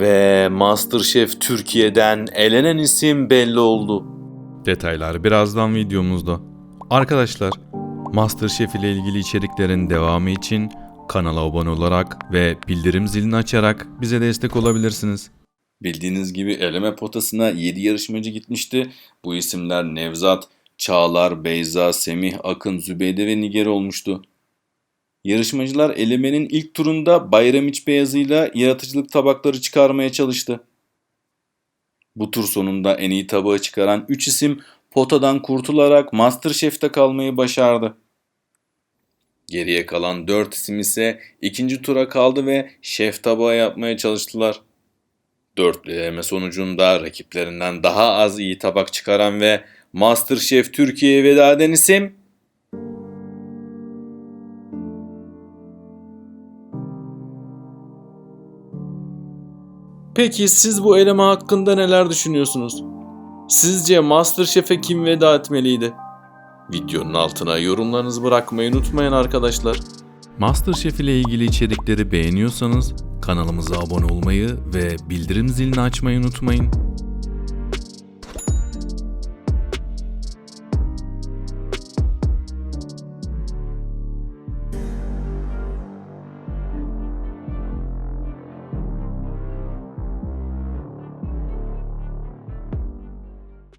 Ve Masterchef Türkiye'den elenen isim belli oldu. Detaylar birazdan videomuzda. Arkadaşlar, MasterChef ile ilgili içeriklerin devamı için kanala abone olarak ve bildirim zilini açarak bize destek olabilirsiniz. Bildiğiniz gibi eleme potasına 7 yarışmacı gitmişti. Bu isimler Nevzat, Çağlar, Beyza, Semih, Akın, Zübeyde ve Niger olmuştu. Yarışmacılar elemenin ilk turunda Bayram İç Beyazı'yla yaratıcılık tabakları çıkarmaya çalıştı. Bu tur sonunda en iyi tabağı çıkaran 3 isim potadan kurtularak Masterchef'te kalmayı başardı. Geriye kalan 4 isim ise ikinci tura kaldı ve şef tabağı yapmaya çalıştılar. Dörtlü eleme sonucunda rakiplerinden daha az iyi tabak çıkaran ve Masterchef Türkiye'ye veda eden isim Peki siz bu eleme hakkında neler düşünüyorsunuz? Sizce Masterchef'e kim veda etmeliydi? Videonun altına yorumlarınızı bırakmayı unutmayın arkadaşlar. MasterChef ile ilgili içerikleri beğeniyorsanız kanalımıza abone olmayı ve bildirim zilini açmayı unutmayın.